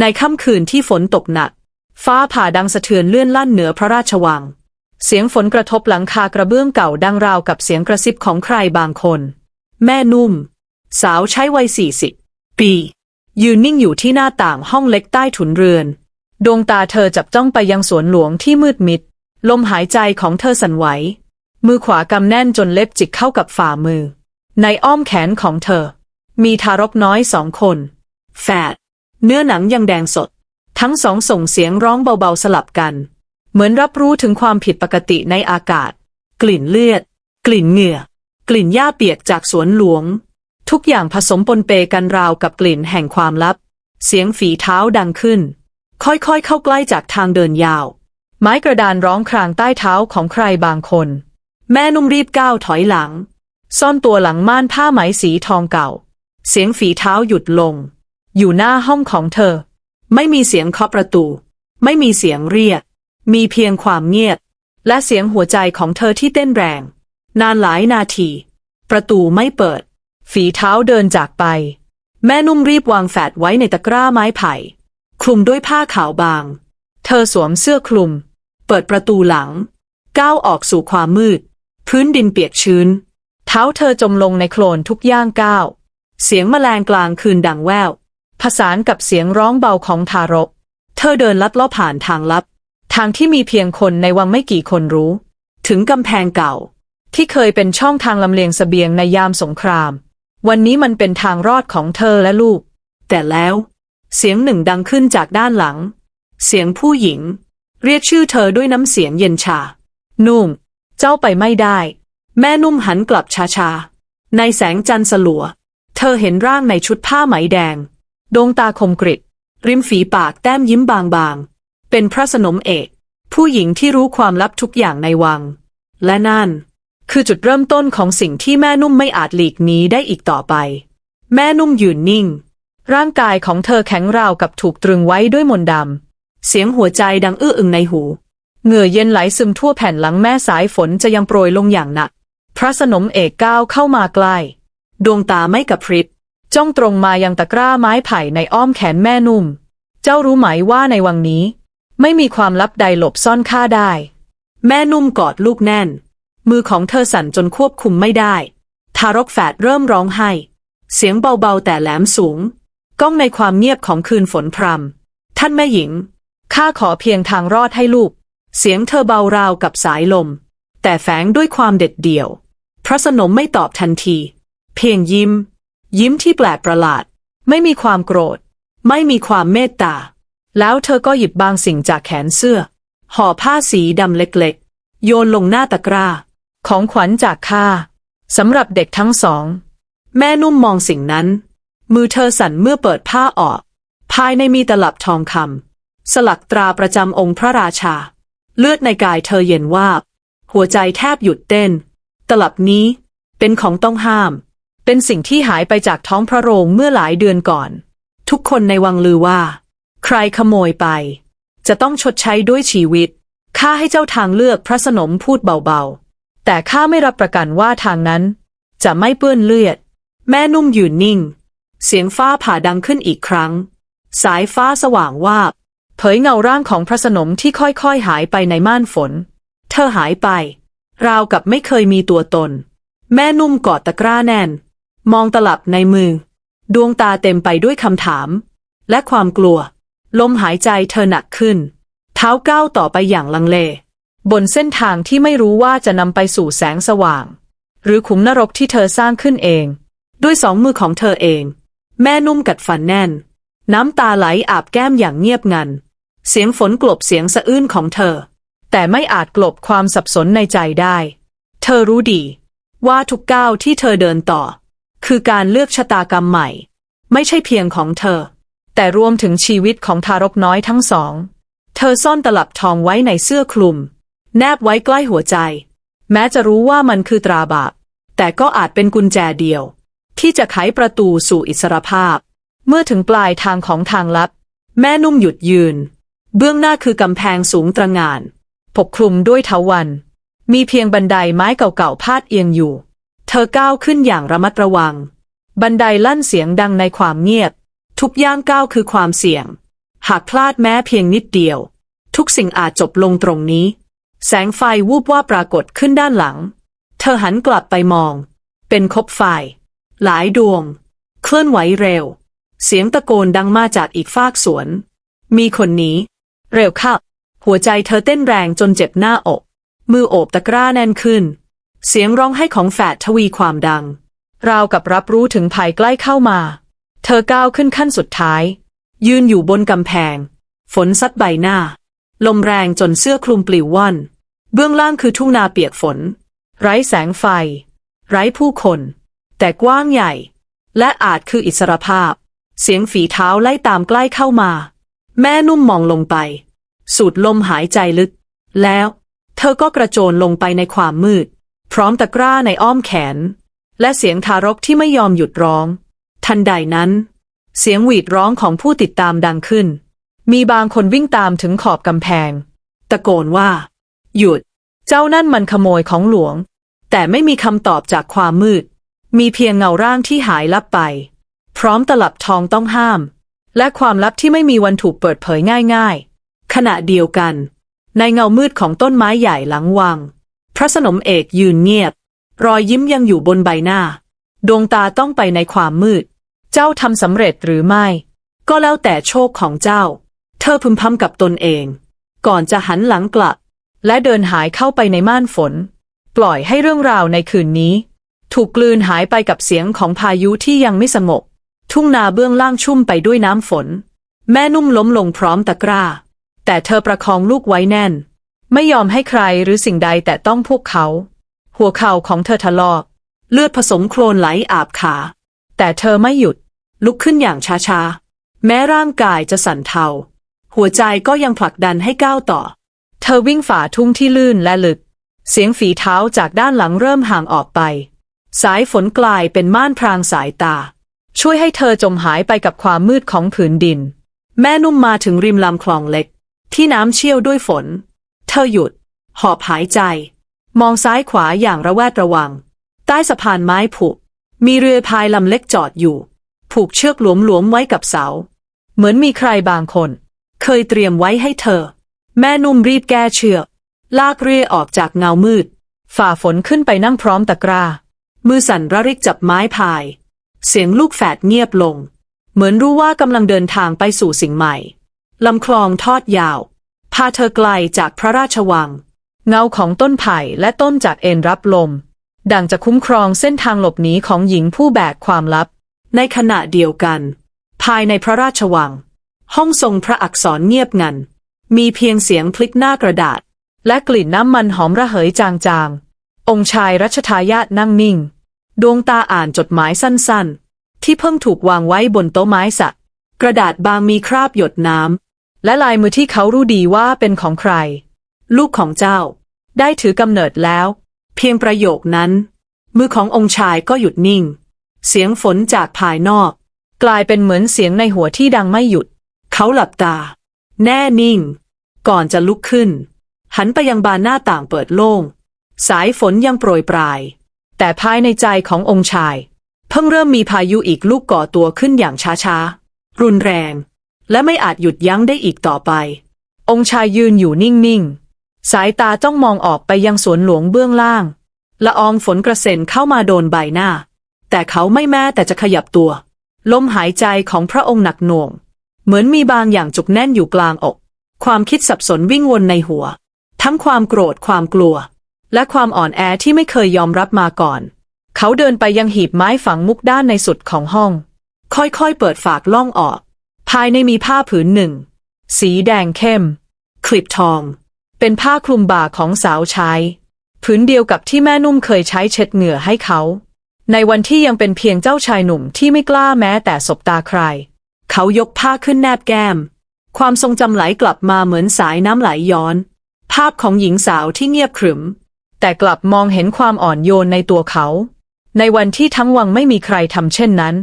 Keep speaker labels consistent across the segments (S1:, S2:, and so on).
S1: ในค่ำคืนที่ฝนตกหนัก ฟ้าผ่าดังสะเทือนเลื่อนลั่นเหนือพระราชวัง เสียงฝนกระทบหลังคากระเบื้องเก่าดังราวกับเสียงกระซิบของใครบางคน แม่นุ่ม สาวใช้วัยสี่สิบปี ยืนนิ่งอยู่ที่หน้าต่างห้องเล็กใต้ถุนเรือน ดวงตาเธอจับจ้องไปยังสวนหลวงที่มืดมิด ลมหายใจของเธอสั่นไหว มือขวากำแน่นจนเล็บจิกเข้ากับฝ่ามือ ในอ้อมแขนของเธอ มีทารกน้อยสองคนแฝด เนื้อหนังยังแดงสด ทั้งสองส่งเสียงร้องเบาๆสลับกัน เหมือนรับรู้ถึงความผิดปกติในอากาศ กลิ่นเลือด กลิ่นเหงื่อ กลิ่นหญ้าเปียกจากสวนหลวง ทุกอย่างผสมปนเปกันราวกับกลิ่นแห่งความลับ เสียงฝีเท้าดังขึ้น ค่อยๆ เข้าใกล้จากทางเดินยาว ไม้กระดานร้องครางใต้เท้าของใครบางคน แม่นุ่มรีบก้าวถอยหลัง ซ่อนตัวหลังม่านผ้าไหมสีทองเก่า เสียงฝีเท้าหยุดลง อยู่หน้าห้องของเธอ ไม่มีเสียงเคาะประตู ไม่มีเสียงเรียก มีเพียงความเงียบ และเสียงหัวใจของเธอที่เต้นแรง นานหลายนาที ประตูไม่เปิด ฝีเท้าเดินจากไป แม่นุ่มรีบวางแฟดไว้ในตะกร้าไม้ไผ่ คลุมด้วยผ้าขาวบาง เธอสวมเสื้อคลุม เปิดประตูหลัง ก้าวออกสู่ความมืด พื้นดินเปียกชื้น เท้าเธอจมลงในโคลนทุกย่างก้าวเสียงแมลงกลางคืนดังแว่ว ผสานกับเสียงร้องเบาของทารก เธอเดินลัดเลาะผ่านทางลับ ทางที่มีเพียงคนในวังไม่กี่คนรู้ ถึงกำแพงเก่า ที่เคยเป็นช่องทางลำเลียงเสบียงในยามสงคราม วันนี้มันเป็นทางรอดของเธอและลูก แต่แล้ว เสียงหนึ่งดังขึ้นจากด้านหลัง เสียงผู้หญิง เรียกชื่อเธอด้วยน้ำเสียงเย็นชา นุ่ม เจ้าไปไม่ได้ แม่นุ่มหันกลับช้าๆในแสงจันทร์สลัว เธอเห็นร่างในชุดผ้าไหมแดง ดวงตาคมกริบริมฝีปากแต้มยิ้มบางๆ เป็นพระสนมเอก ผู้หญิงที่รู้ความลับทุกอย่างในวัง และนั่น คือจุดเริ่มต้นของสิ่งที่แม่นุ่มไม่อาจหลีกหนีได้อีกต่อไป แม่นุ่มยืนนิ่ง ร่างกายของเธอแข็งราวกับถูกตรึงไว้ด้วยมนต์ดำ เสียงหัวใจดังอื้ออึงในหู เหงื่อเย็นไหลซึมทั่วแผ่นหลังแม่สายฝนจะยังโปรยลงอย่างหนัก พระสนมเอกก้าวเข้ามาใกล้ ดวงตาไม่กระพริบ จ้องตรงมายังตะกร้าไม้ไผ่ในอ้อมแขนแม่นุ่ม เจ้ารู้ไหมว่าในวังนี้ ไม่มีความลับใดหลบซ่อนข้าได้ แม่นุ่มกอดลูกแน่น มือของเธอสั่นจนควบคุมไม่ได้ ทารกแฝดเริ่มร้องไห้ เสียงเบาๆแต่แหลมสูง ก้องในความเงียบของคืนฝนพรำท่านแม่หญิง ข้าขอเพียงทางรอดให้ลูก เสียงเธอเบาราวกับสายลม แต่แฝงด้วยความเด็ดเดี่ยว พระสนมไม่ตอบทันที เพียงยิ้ม ยิ้มที่แปลกประหลาด ไม่มีความโกรธ ไม่มีความเมตตา แล้วเธอก็หยิบบางสิ่งจากแขนเสื้อ ห่อผ้าสีดำเล็กๆ โยนลงหน้าตะกร้า ของขวัญจากข้าสำหรับเด็กทั้งสอง แม่นุ่มมองสิ่งนั้น มือเธอสั่นเมื่อเปิดผ้าออก ภายในมีตลับทองคำสลักตราประจำองค์พระราชา เลือดในกายเธอเย็นวาบหัวใจแทบหยุดเต้น ตลับนี้เป็นของต้องห้าม เป็นสิ่งที่หายไปจากท้องพระโรงเมื่อหลายเดือนก่อน ทุกคนในวังลือว่า ใครขโมยไป จะต้องชดใช้ด้วยชีวิตข้าให้เจ้าทางเลือกพระสนมพูดเบาๆ แต่ข้าไม่รับประกันว่าทางนั้น จะไม่เปื้อนเลือด แม่นุ่มยืนนิ่ง เสียงฟ้าผ่าดังขึ้นอีกครั้ง สายฟ้าสว่างวาบเผยเงาร่างของพระสนมที่ค่อยๆหายไปในม่านฝน เธอหายไป ราวกับไม่เคยมีตัวตน แม่นุ่มกอดตะกร้าแน่น มองตลับในมือ ดวงตาเต็มไปด้วยคำถาม และความกลัว ลมหายใจเธอหนักขึ้น เท้าก้าวต่อไปอย่างลังเล บนเส้นทางที่ไม่รู้ว่าจะนำไปสู่แสงสว่าง หรือขุมนรกที่เธอสร้างขึ้นเอง ด้วยสองมือของเธอเอง แม่นุ่มกัดฟันแน่น น้ำตาไหลอาบแก้มอย่างเงียบงัน เสียงฝนกลบเสียงสะอื้นของเธอ แต่ไม่อาจกลบความสับสนในใจได้ เธอรู้ดี ว่าทุกก้าวที่เธอเดินต่อ คือการเลือกชะตากรรมใหม่ ไม่ใช่เพียงของเธอ แต่รวมถึงชีวิตของทารกน้อยทั้งสอง เธอซ่อนตลับทองไว้ในเสื้อคลุม แนบไว้ใกล้หัวใจ แม้จะรู้ว่ามันคือตราบาปแต่ก็อาจเป็นกุญแจเดียว ที่จะไขประตูสู่อิสรภาพ เมื่อถึงปลายทางของทางลับ แม่นุ่มหยุดยืน เบื้องหน้าคือกำแพงสูงตระหง่านปกคลุมด้วยเถาวัน มีเพียงบันไดไม้เก่าๆพาดเอียงอยู่ เธอก้าวขึ้นอย่างระมัดระวัง บันไดลั่นเสียงดังในความเงียบ ทุกย่างก้าวคือความเสี่ยง หากพลาดแม้เพียงนิดเดียว ทุกสิ่งอาจจบลงตรงนี้ แสงไฟวูบว่าปรากฏขึ้นด้านหลัง เธอหันกลับไปมอง เป็นคบไฟ หลายดวง เคลื่อนไหวเร็ว เสียงตะโกนดังมาจากอีกฟากสวน มีคนหนี้ เร็วเข้าหัวใจเธอเต้นแรงจนเจ็บหน้าอก มือโอบตะกร้าแน่นขึ้น เสียงร้องไห้ของแฝดทวีความดัง ราวกับรับรู้ถึงภัยใกล้เข้ามา เธอก้าวขึ้นขั้นสุดท้าย ยืนอยู่บนกำแพง ฝนซัดใบหน้า ลมแรงจนเสื้อคลุมปลิวว่อน เบื้องล่างคือทุ่งนาเปียกฝน ไร้แสงไฟ ไร้ผู้คน แต่กว้างใหญ่ และอาจคืออิสรภาพ เสียงฝีเท้าไล่ตามใกล้เข้ามา แม่นุ่มมองลงไป สูดลมหายใจลึก แล้ว เธอก็กระโจนลงไปในความมืด พร้อมตะกร้าในอ้อมแขน และเสียงทารกที่ไม่ยอมหยุดร้อง ทันใดนั้น เสียงหวีดร้องของผู้ติดตามดังขึ้น มีบางคนวิ่งตามถึงขอบกำแพง ตะโกนว่า หยุด เจ้านั่นมันขโมยของหลวง แต่ไม่มีคำตอบจากความมืด มีเพียงเงาร่างที่หายลับไป พร้อมตลับทองต้องห้าม และความลับที่ไม่มีวันถูกเปิดเผยง่าย ๆ ขณะเดียวกัน ในเงามืดของต้นไม้ใหญ่หลังวัง ระสนมเอกยืนเงียบ รอยยิ้มยังอยู่บนใบหน้า ดวงตาต้องไปในความมืด เจ้าทำสำเร็จหรือไม่ ก็แล้วแต่โชคของเจ้า เธอพึมพำกับตนเอง ก่อนจะหันหลังกลับ และเดินหายเข้าไปในม่านฝน ปล่อยให้เรื่องราวในคืนนี้ ถูกกลืนหายไปกับเสียงของพายุที่ยังไม่สงบทุ่งนาเบื้องล่างชุ่มไปด้วยน้ำฝน แม่นุ่มล้มลงพร้อมตะกร้า แต่เธอประคองลูกไว้แน่น ไม่ยอมให้ใครหรือสิ่งใดแต่ต้องพวกเขา หัวเข่าของเธอทะลอก เลือดผสมโคลนไหลอาบขา แต่เธอไม่หยุด ลุกขึ้นอย่างช้าๆ แม้ร่างกายจะสั่นเทา หัวใจก็ยังผลักดันให้ก้าวต่อ เธอวิ่งฝ่าทุ่งที่ลื่นและลึก เสียงฝีเท้าจากด้านหลังเริ่มห่างออกไป สายฝนกลายเป็นม่านพรางสายตา ช่วยให้เธอจมหายไปกับความมืดของผืนดิน แม่นุ่มมาถึงริมลำคลองเล็ก ที่น้ำเชี่ยวด้วยฝน เธอหยุด หอบหายใจ มองซ้ายขวาอย่างระแวดระวัง ใต้สะพานไม้ผุ มีเรือพายลำเล็กจอดอยู่ ผูกเชือกหลวมๆไว้กับเสา เหมือนมีใครบางคน เคยเตรียมไว้ให้เธอ แม่นุ่มรีบแก้เชือก ลากเรือออกจากเงามืด ฝ่าฝนขึ้นไปนั่งพร้อมตะกร้า มือสั่นระริกจับไม้พาย เสียงลูกแฝดเงียบลง เหมือนรู้ว่ากำลังเดินทางไปสู่สิ่งใหม่ลำคลองทอดยาว พาเธอไกลจากพระราชวัง เงาของต้นไผ่และต้นจากเอ็นรับลม ดังจะคุ้มครองเส้นทางหลบหนีของหญิงผู้แบกความลับ ในขณะเดียวกัน ภายในพระราชวัง ห้องทรงพระอักษรเงียบงัน มีเพียงเสียงพลิกหน้ากระดาษ และกลิ่นน้ำมันหอมระเหยจางๆ องค์ชายรัชทายาทนั่งนิ่ง ดวงตาอ่านจดหมายสั้นๆ ที่เพิ่งถูกวางไว้บนโต๊ะไม้สัก กระดาษบางมีคราบหยดน้ำ และลายมือที่เขารู้ดีว่าเป็นของใคร ลูกของเจ้า ได้ถือกำเนิดแล้ว เพียงประโยคนั้น มือขององค์ชายก็หยุดนิ่ง เสียงฝนจากภายนอก กลายเป็นเหมือนเสียงในหัวที่ดังไม่หยุด เขาหลับตา แน่นิ่ง ก่อนจะลุกขึ้น หันไปยังบานหน้าต่างเปิดโล่ง สายฝนยังโปรยปลาย แต่ภายในใจขององค์ชาย เพิ่งเริ่มมีพายุอีกลูกก่อตัวขึ้นอย่างช้าๆรุนแรง และไม่อาจหยุดยั้งได้อีกต่อไป องค์ชายยืนอยู่นิ่งๆ สายตาจ้องมองออกไปยังสวนหลวงเบื้องล่าง ละอองฝนกระเซ็นเข้ามาโดนใบหน้า แต่เขาไม่แม้แต่จะขยับตัว ลมหายใจของพระองค์หนักหน่วง เหมือนมีบางอย่างจุกแน่นอยู่กลางอก ความคิดสับสนวิ่งวนในหัว ทั้งความโกรธความกลัว และความอ่อนแอที่ไม่เคยยอมรับมาก่อน เขาเดินไปยังหีบไม้ฝังมุกด้านในสุดของห้อง ค่อยๆ เปิดฝากล่องออก ภายในมีผ้าผืนหนึ่ง สีแดงเข้ม คลิปทอง เป็นผ้าคลุมบ่าของสาวใช้ผืนเดียวกับที่แม่นุ่มเคยใช้เช็ดเหงื่อให้เขา ในวันที่ยังเป็นเพียงเจ้าชายหนุ่มที่ไม่กล้าแม้แต่สบตาใคร เขายกผ้าขึ้นแนบแก้ม ความทรงจำไหลกลับมาเหมือนสายน้ำไหลย้อน ภาพของหญิงสาวที่เงียบขรึม แต่กลับมองเห็นความอ่อนโยนในตัวเขา ในวันที่ทั้งวังไม่มีใครทำเช่นนั้น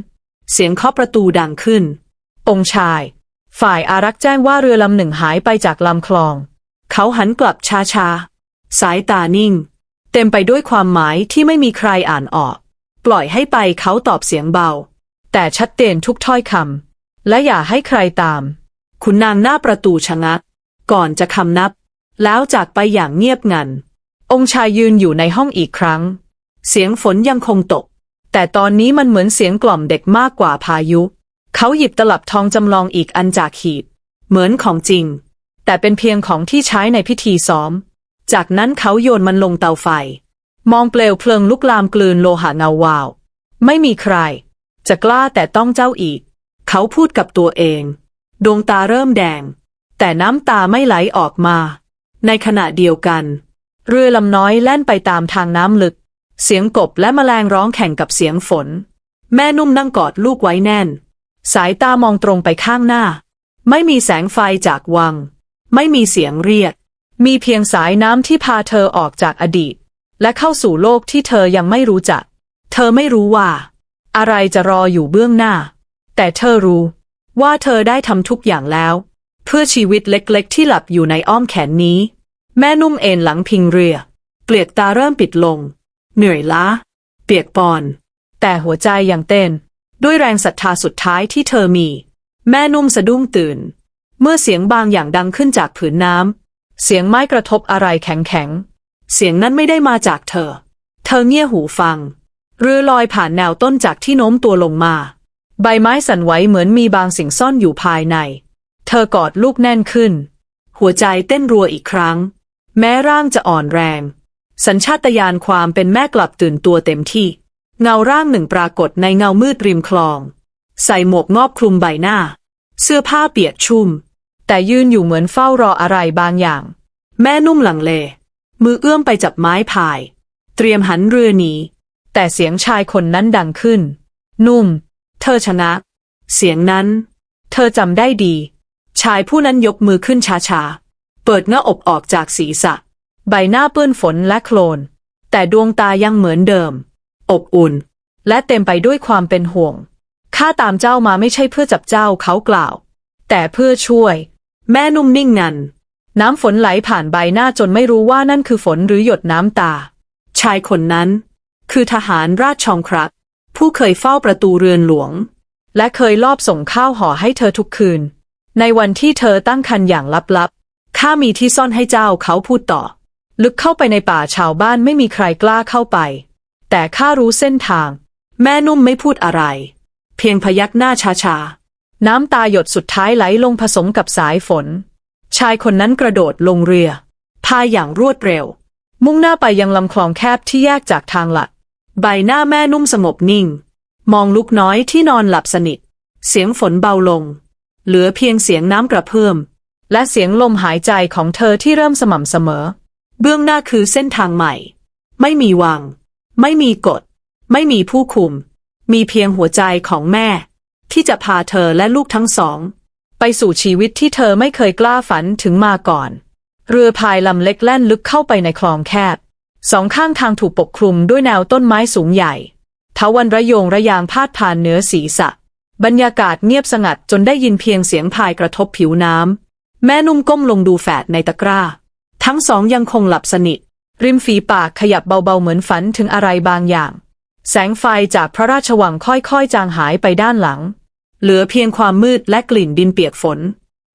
S1: เสียงเคาะประตูดังขึ้น องค์ชาย ฝ่ายอารักษ์แจ้งว่าเรือลำหนึ่งหายไปจากลำคลอง เขาหันกลับช้าๆ สายตานิ่ง เต็มไปด้วยความหมายที่ไม่มีใครอ่านออก ปล่อยให้ไปเขาตอบเสียงเบา แต่ชัดเจนทุกถ้อยคำและอย่าให้ใครตามขุนนางหน้าประตูชะงัก ก่อนจะคำนับ แล้วจากไปอย่างเงียบงัน องค์ชายยืนอยู่ในห้องอีกครั้ง เสียงฝนยังคงตก แต่ตอนนี้มันเหมือนเสียงกล่อมเด็กมากกว่าพายุ เขาหยิบตลับทองจำลองอีกอันจากหีบ เหมือนของจริง แต่เป็นเพียงของที่ใช้ในพิธีซ้อม จากนั้นเขาโยนมันลงเตาไฟ มองเปลวเพลิงลุกลามกลืนโลหะเงาวาว ไม่มีใคร จะกล้าแต่ต้องเจ้าอีก เขาพูดกับตัวเอง ดวงตาเริ่มแดง แต่น้ำตาไม่ไหลออกมา ในขณะเดียวกัน เรือลำน้อยแล่นไปตามทางน้ำลึก เสียงกบและแมลงร้องแข่งกับเสียงฝน แม่นุ่มนั่งกอดลูกไว้แน่น สายตามองตรงไปข้างหน้า ไม่มีแสงไฟจากวัง ไม่มีเสียงเรียก มีเพียงสายน้ำที่พาเธอออกจากอดีต และเข้าสู่โลกที่เธอยังไม่รู้จัก เธอไม่รู้ว่า อะไรจะรออยู่เบื้องหน้า แต่เธอรู้ ว่าเธอได้ทำทุกอย่างแล้ว เพื่อชีวิตเล็กๆ ที่หลับอยู่ในอ้อมแขนนี้ แม่นุ่มเอนหลังพิงเรือ เปลือกตาเริ่มปิดลง เหนื่อยล้า เปียกปอน แต่หัวใจยังเต้น ด้วยแรงศรัทธาสุดท้ายที่เธอมี แม่นุ่มสะดุ้งตื่น เมื่อเสียงบางอย่างดังขึ้นจากผืนน้ำ เสียงไม้กระทบอะไรแข็งๆ เสียงนั้นไม่ได้มาจากเธอ เธอเงี่ยหูฟัง เรือลอยผ่านแนวต้นจากที่โน้มตัวลงมา ใบไม้สั่นไหวเหมือนมีบางสิ่งซ่อนอยู่ภายใน เธอกอดลูกแน่นขึ้น หัวใจเต้นรัวอีกครั้ง แม้ร่างจะอ่อนแรง สัญชาตญาณความเป็นแม่กลับตื่นตัวเต็มที่ เงาร่างหนึ่งปรากฏในเงามืดริมคลอง ใส่หมวกงอบคลุมใบหน้า เสื้อผ้าเปียกชุ่ม แต่ยืนอยู่เหมือนเฝ้ารออะไรบางอย่าง แม่นุ่มหลังเล มือเอื้อมไปจับไม้พาย เตรียมหันเรือหนีแต่เสียงชายคนนั้นดังขึ้น นุ่ม เธอชนะ เสียงนั้น เธอจำได้ดี ชายผู้นั้นยกมือขึ้นช้าๆ เปิดหน้าอกออกจากศีรษะ ใบหน้าเปื้อนฝนและโคลน แต่ดวงตายังเหมือนเดิม อบอุ่น และเต็มไปด้วยความเป็นห่วง ข้าตามเจ้ามาไม่ใช่เพื่อจับเจ้าเขากล่าว แต่เพื่อช่วย แม่นุ่มนิ่งงัน น้ำฝนไหลผ่านใบหน้าจนไม่รู้ว่านั่นคือฝนหรือหยดน้ำตา ชายคนนั้น คือทหารราชชองครัก ผู้เคยเฝ้าประตูเรือนหลวง และเคยลอบส่งข้าวห่อให้เธอทุกคืน ในวันที่เธอตั้งครรภ์อย่างลับๆข้ามีที่ซ่อนให้เจ้าเขาพูดต่อ ลึกเข้าไปในป่าชาวบ้านไม่มีใครกล้าเข้าไป แต่ข้ารู้เส้นทาง แม่นุ่มไม่พูดอะไร เพียงพยักหน้าช้าๆ น้ำตาหยดสุดท้ายไหลลงผสมกับสายฝน ชายคนนั้นกระโดดลงเรือพายอย่างรวดเร็ว มุ่งหน้าไปยังลำคลองแคบที่แยกจากทางหลัก ใบหน้าแม่นุ่มสงบนิ่ง มองลูกน้อยที่นอนหลับสนิท เสียงฝนเบาลง เหลือเพียงเสียงน้ำกระเพื่อมและเสียงลมหายใจของเธอที่เริ่มสม่ำเสมอ เบื้องหน้าคือเส้นทางใหม่ ไม่มีวัง ไม่มีกฎ ไม่มีผู้คุม มีเพียงหัวใจของแม่ ที่จะพาเธอและลูกทั้งสอง ไปสู่ชีวิตที่เธอไม่เคยกล้าฝันถึงมาก่อน เรือพายลำเล็กแล่นลึกเข้าไปในคลองแคบ สองข้างทางถูกปกคลุมด้วยแนวต้นไม้สูงใหญ่ทวันระโยงระยางพาดผ่านเหนือศีรษะ บรรยากาศเงียบสงัดจนได้ยินเพียงเสียงพายกระทบผิวน้ำแม่นุ่มก้มลงดูแฝดในตะกร้า ทั้งสองยังคงหลับสนิท ริมฝีปากขยับเบาๆเหมือนฝันถึงอะไรบางอย่าง แสงไฟจากพระราชวังค่อยๆ จางหายไปด้านหลัง เหลือเพียงความมืดและกลิ่นดินเปียกฝน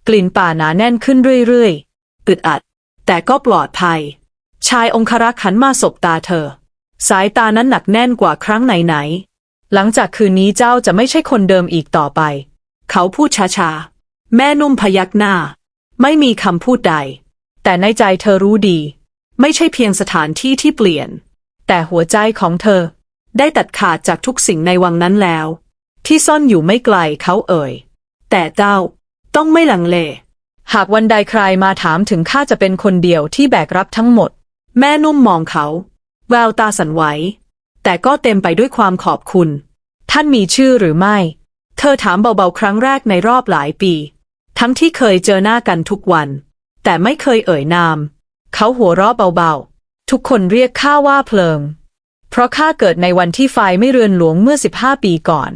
S1: กลิ่นป่าหนาแน่นขึ้นเรื่อยๆอึดอัด แต่ก็ปลอดภัย ชายองครักษ์หันมาสบตาเธอ สายตานั้นหนักแน่นกว่าครั้งไหนๆหลังจากคืนนี้เจ้าจะไม่ใช่คนเดิมอีกต่อไป เขาพูดช้าๆแม่นุ่มพยักหน้า ไม่มีคำพูดใด แต่ในใจเธอรู้ดี ไม่ใช่เพียงสถานที่ที่เปลี่ยน แต่หัวใจของเธอ ได้ตัดขาดจากทุกสิ่งในวังนั้นแล้ว ที่ซ่อนอยู่ไม่ไกลเขาเอ่ย แต่เจ้าต้องไม่หลังเล หากวันใดใครมาถามถึงข้าจะเป็นคนเดียวที่แบกรับทั้งหมด แม่นุ่มมองเขา แววตาสั่นไหวแต่ก็เต็มไปด้วยความขอบคุณ ท่านมีชื่อหรือไม่ เธอถามเบาๆ ครั้งแรกในรอบหลายปี ทั้งที่เคยเจอหน้ากันทุกวัน แต่ไม่เคยเอ่ยนาม เขาหัวเราะเบาๆ ทุกคนเรียกข้าว่าเพลิง เพราะข้าเกิดในวันที่ไฟไม่เรือนหลวงเมื่อ 15 ปีก่อน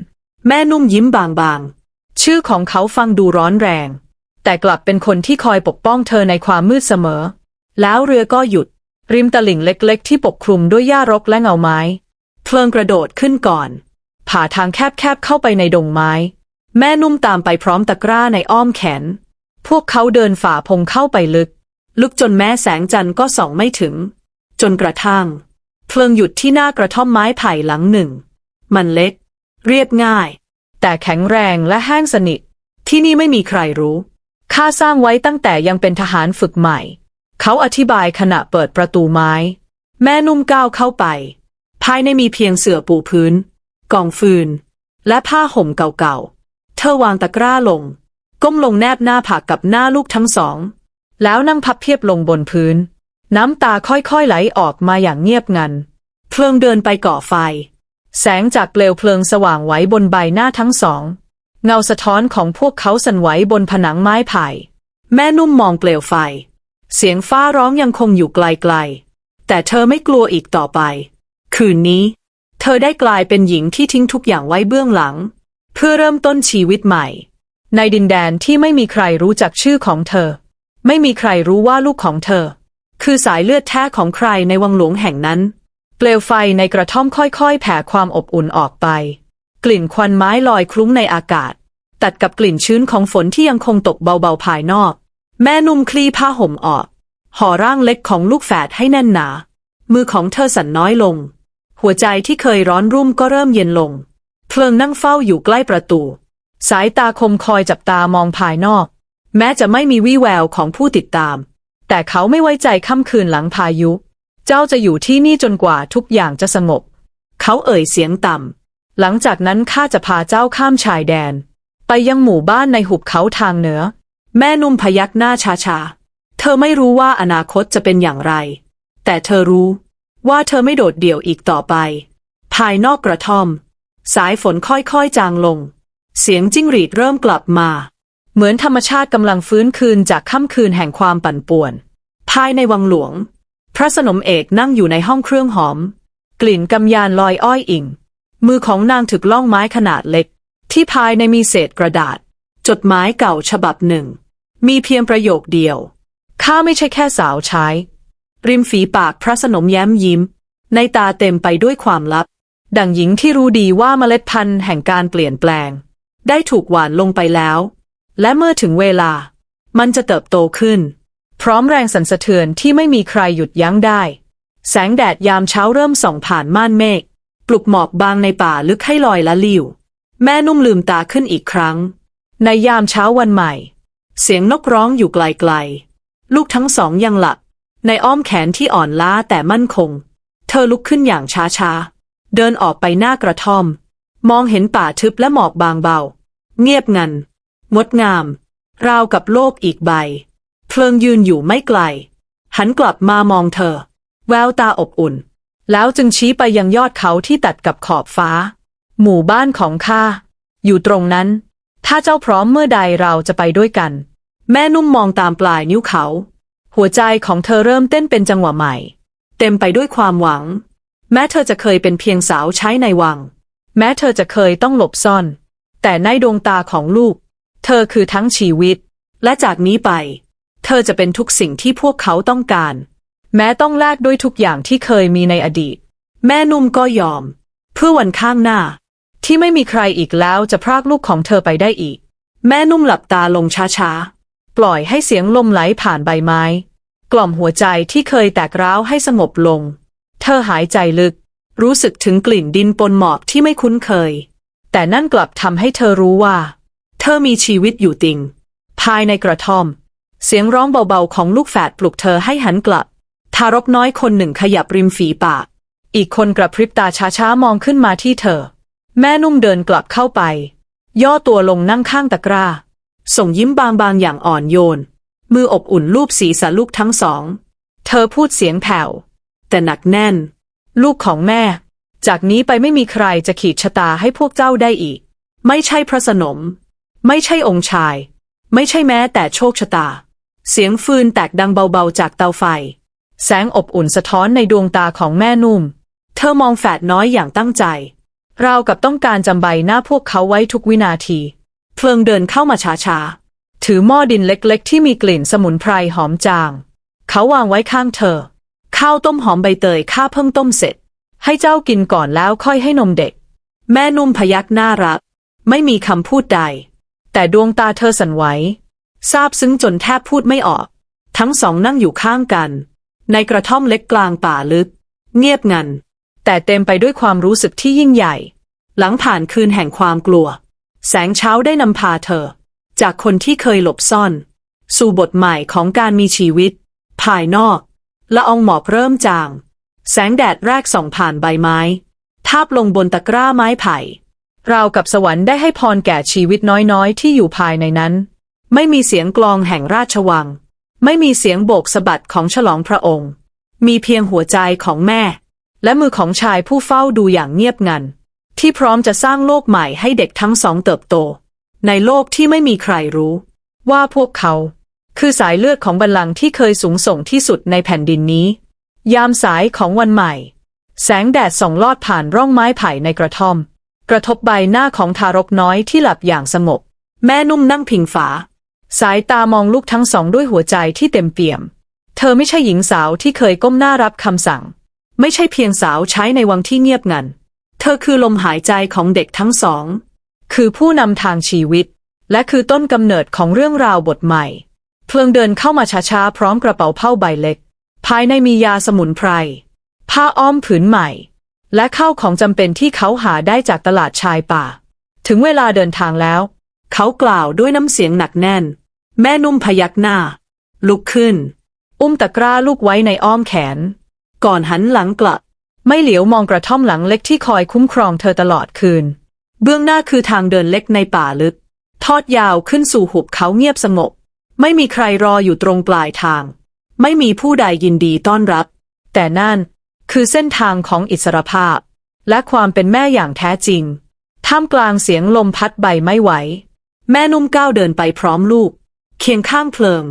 S1: แม่นุ่มยิ้มบางๆ ชื่อของเขาฟังดูร้อนแรง แต่กลับเป็นคนที่คอยปกป้องเธอในความมืดเสมอ แล้วเรือก็หยุด ริมตลิ่งเล็กๆ ที่ปกคลุมด้วยหญ้ารกและเงาไม้ เพลิงกระโดดขึ้นก่อน ผ่าทางแคบๆเข้าไปในดงไม้ แม่นุ่มตามไปพร้อมตะกร้าในอ้อมแขน พวกเขาเดินฝ่าพงเข้าไปลึก ลึกจนแม้แสงจันทร์ก็ส่องไม่ถึง จนกระทั่ง เพลิงหยุดที่หน้ากระท่อมไม้ไผ่หลังหนึ่ง มันเล็ก เรียบง่าย แต่แข็งแรงและแห้งสนิท ที่นี่ไม่มีใครรู้ข้าสร้างไว้ตั้งแต่ยังเป็นทหารฝึกใหม่ เขาอธิบายขณะเปิดประตูไม้ แม่นุ่มก้าวเข้าไป ภายในมีเพียงเสื่อปูพื้น กองฟืน และผ้าห่มเก่าๆ เธอวางตะกร้าลง ก้มลงแนบหน้าผากกับหน้าลูกทั้งสอง แล้วนั่งพับเพียบลงบนพื้น น้ำตาค่อยๆไหลออกมาอย่างเงียบงัน เพลิงเดินไปก่อไฟ แสงจากเปลวเพลิงสว่างไว้บนใบหน้าทั้งสอง เงาสะท้อนของพวกเขาสั่นไหวบนผนังไม้ไผ่แม่นุ่มมองเปลวไฟ เสียงฟ้าร้องยังคงอยู่ไกลๆ แต่เธอไม่กลัวอีกต่อไป คืนนี้ เธอได้กลายเป็นหญิงที่ทิ้งทุกอย่างไว้เบื้องหลัง เพื่อเริ่มต้นชีวิตใหม่ ในดินแดนที่ไม่มีใครรู้จักชื่อของเธอ ไม่มีใครรู้ว่าลูกของเธอ คือสายเลือดแท้ของใครในวังหลวงแห่งนั้น เปลวไฟในกระท่อมค่อยๆ แผ่ความอบอุ่นออกไป กลิ่นควันไม้ลอยคลุ้งในอากาศ ตัดกับกลิ่นชื้นของฝนที่ยังคงตกเบาๆภายนอก แม่นุ่มคลี่ผ้าห่มออกห่อร่างเล็กของลูกแฝดให้แน่นหนา มือของเธอสั่นน้อยลง หัวใจที่เคยร้อนรุ่มก็เริ่มเย็นลง เพลิงนั่งเฝ้าอยู่ใกล้ประตู สายตาคมคอยจับตามองภายนอก แม้จะไม่มีวี่แววของผู้ติดตาม แต่เขาไม่ไว้ใจค่ำคืนหลังพายุ เจ้าจะอยู่ที่นี่จนกว่าทุกอย่างจะสงบ เขาเอ่ยเสียงต่ำ หลังจากนั้นข้าจะพาเจ้าข้ามชายแดน ไปยังหมู่บ้านในหุบเขาทางเหนือ แม่นุ่มพยักหน้าช้าๆเธอไม่รู้ว่าอนาคตจะเป็นอย่างไร แต่เธอรู้ว่าเธอไม่โดดเดี่ยวอีกต่อไป ภายนอกกระท่อม สายฝนค่อยๆจางลง เสียงจิ้งหรีดเริ่มกลับมา เหมือนธรรมชาติกำลังฟื้นคืนจากค่ำคืนแห่งความปั่นป่วน ภายในวังหลวง พระสนมเอกนั่งอยู่ในห้องเครื่องหอม กลิ่นกำยานลอยอ้อยอิ่ง มือของนางถึกล่องไม้ขนาดเล็ก ที่ภายในมีเศษกระดาษ จดหมายเก่าฉบับหนึ่ง มีเพียงประโยคเดียว ข้าไม่ใช่แค่สาวใช้ ริมฝีปากพระสนมแย้มยิ้ม ในตาเต็มไปด้วยความลับ ดังหญิงที่รู้ดีว่าเมล็ดพันธุ์แห่งการเปลี่ยนแปลง ได้ถูกหว่านลงไปแล้ว และเมื่อถึงเวลา มันจะเติบโตขึ้น พร้อมแรงสั่นสะเทือนที่ไม่มีใครหยุดยั้งได้ แสงแดดยามเช้าเริ่มส่องผ่านม่านเมฆปลุกหมอกบางในป่าลึกให้ลอยละลิ่ว แม่นุ่มลืมตาขึ้นอีกครั้ง ในยามเช้าวันใหม่ เสียงนกร้องอยู่ไกลๆ ลูกทั้งสองยังหลับในอ้อมแขนที่อ่อนล้าแต่มั่นคง เธอลุกขึ้นอย่างช้าๆ เดินออกไปหน้ากระท่อม มองเห็นป่าทึบและหมอกบางเบา เงียบงัน งดงาม ราวกับโลกอีกใบ เพลิงยืนอยู่ไม่ไกล หันกลับมามองเธอ แววตาอบอุ่น แล้วจึงชี้ไปยังยอดเขาที่ตัดกับขอบฟ้า หมู่บ้านของข้า อยู่ตรงนั้น ถ้าเจ้าพร้อมเมื่อใดเราจะไปด้วยกัน แม่นุ่มมองตามปลายนิ้วเขา หัวใจของเธอเริ่มเต้นเป็นจังหวะใหม่ เต็มไปด้วยความหวัง แม้เธอจะเคยเป็นเพียงสาวใช้ในวัง แม้เธอจะเคยต้องหลบซ่อน แต่ในดวงตาของลูก เธอคือทั้งชีวิต และจากนี้ไป เธอจะเป็นทุกสิ่งที่พวกเขาต้องการ แม้ต้องแลกด้วยทุกอย่างที่เคยมีในอดีต แม่นุ่มก็ยอม เพื่อวันข้างหน้า ที่ไม่มีใครอีกแล้วจะพรากลูกของเธอไปได้อีก แม่นุ่มหลับตาลงช้าๆ ปล่อยให้เสียงลมไหลผ่านใบไม้ กล่อมหัวใจที่เคยแตกร้าวให้สงบลง เธอหายใจลึก รู้สึกถึงกลิ่นดินปนหมอกที่ไม่คุ้นเคย แต่นั่นกลับทำให้เธอรู้ว่า ธอมีชีวิตอยู่จริง ภายในกระท่อม เสียงร้องเบาๆของลูกแฝดปลุกเธอให้หันกลับ ทารกน้อยคนหนึ่งขยับริมฝีปาก อีกคนกระพริบตาช้าๆมองขึ้นมาที่เธอ แม่นุ่มเดินกลับเข้าไป ย่อตัวลงนั่งข้างตะกร้า ส่งยิ้มบางๆอย่างอ่อนโยน มืออบอุ่นลูบศีรษะลูกทั้งสอง เธอพูดเสียงแผ่ว แต่หนักแน่น ลูกของแม่ จากนี้ไปไม่มีใครจะขีดชะตาให้พวกเจ้าได้อีก ไม่ใช่พระสนม ไม่ใช่องค์ชาย ไม่ใช่แม้แต่โชคชะตา เสียงฟืนแตกดังเบาๆจากเตาไฟ แสงอบอุ่นสะท้อนในดวงตาของแม่นุ่ม เธอมองแฝดน้อยอย่างตั้งใจ ราวกับต้องการจำใบหน้าพวกเขาไว้ทุกวินาที เพลิงเดินเข้ามาช้าๆ ถือหม้อดินเล็กๆ ที่มีกลิ่นสมุนไพรหอมจาง เขาวางไว้ข้างเธอ ข้าวต้มหอมใบเตยข้าเพิ่งต้มเสร็จ ให้เจ้ากินก่อนแล้วค่อยให้นมเด็ก แม่นุ่มพยักหน้ารับ ไม่มีคำพูดใด แต่ดวงตาเธอสั่นไหวซาบซึ้งจนแทบพูดไม่ออก ทั้งสองนั่งอยู่ข้างกัน ในกระท่อมเล็กกลางป่าลึก เงียบงัน แต่เต็มไปด้วยความรู้สึกที่ยิ่งใหญ่ หลังผ่านคืนแห่งความกลัว แสงเช้าได้นำพาเธอ จากคนที่เคยหลบซ่อน สู่บทใหม่ของการมีชีวิต ภายนอกละอองหมอกเริ่มจาง แสงแดดแรกส่องผ่านใบไม้ ทาบลงบนตะกร้าไม้ไผ่ ราวกับสวรรค์ได้ให้พรแก่ชีวิตน้อยๆ ที่อยู่ภายในนั้น ไม่มีเสียงกลองแห่งราชวัง ไม่มีเสียงโบกสะบัดของฉลองพระองค์ มีเพียงหัวใจของแม่ และมือของชายผู้เฝ้าดูอย่างเงียบงัน ที่พร้อมจะสร้างโลกใหม่ให้เด็กทั้งสองเติบโต ในโลกที่ไม่มีใครรู้ ว่าพวกเขา คือสายเลือดของบัลลังก์ที่เคยสูงส่งที่สุดในแผ่นดินนี้ ยามสายของวันใหม่ แสงแดดส่องลอดผ่านร่องไม้ไผ่ในกระท่อม กระทบใบหน้าของทารกน้อยที่หลับอย่างสงบ แม่นุ่มนั่งพิงฝา สายตามองลูกทั้งสองด้วยหัวใจที่เต็มเปี่ยม เธอไม่ใช่หญิงสาวที่เคยก้มหน้ารับคำสั่ง ไม่ใช่เพียงสาวใช้ในวังที่เงียบงัน เธอคือลมหายใจของเด็กทั้งสอง คือผู้นำทางชีวิต และคือต้นกำเนิดของเรื่องราวบทใหม่ เพลิงเดินเข้ามาช้าๆพร้อมกระเป๋าเผ้าใบเล็ก ภายในมียาสมุนไพร ผ้าอ้อมผืนใหม่ และข้าวของจำเป็นที่เขาหาได้จากตลาดชายป่า ถึงเวลาเดินทางแล้ว เขากล่าวด้วยน้ำเสียงหนักแน่น แม่นุ่มพยักหน้า ลุกขึ้น อุ้มตะกร้าลูกไว้ในอ้อมแขน ก่อนหันหลังกลับ ไม่เหลียวมองกระท่อมหลังเล็กที่คอยคุ้มครองเธอตลอดคืน เบื้องหน้าคือทางเดินเล็กในป่าลึก ทอดยาวขึ้นสู่หุบเขาเงียบสงบ ไม่มีใครรออยู่ตรงปลายทาง ไม่มีผู้ใดยินดีต้อนรับ แต่นั่น คือเส้นทางของอิสรภาพ และความเป็นแม่อย่างแท้จริง ท่ามกลางเสียงลมพัดใบไม่ไหว แม่นุ่มก้าวเดินไปพร้อมลูก เคียงข้างเพลิง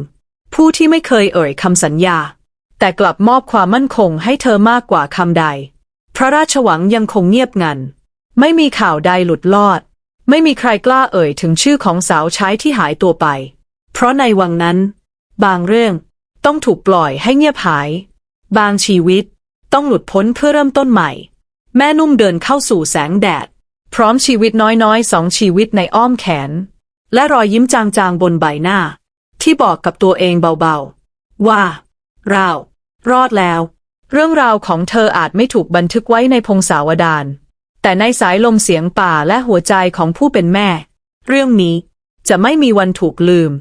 S1: ผู้ที่ไม่เคยเอ่ยคำสัญญา แต่กลับมอบความมั่นคงให้เธอมากกว่าคำใด พระราชวังยังคงเงียบงัน ไม่มีข่าวใดหลุดลอด ไม่มีใครกล้าเอ่ยถึงชื่อของสาวใช้ที่หายตัวไป เพราะในวังนั้น บางเรื่องต้องถูกปล่อยให้เงียบหาย บางชีวิต ต้องหลุดพ้นเพื่อเริ่มต้นใหม่ แม่นุ่มเดินเข้าสู่แสงแดด พร้อมชีวิตน้อยๆสองชีวิตในอ้อมแขน และรอยยิ้มจางๆบนใบหน้า ที่บอกกับตัวเองเบาๆ ว่า เรา รอดแล้ว เรื่องราวของเธออาจไม่ถูกบันทึกไว้ในพงศาวดารแต่ในสายลมเสียงป่าและหัวใจของผู้เป็นแม่ เรื่องนี้จะไม่มีวันถูกลืม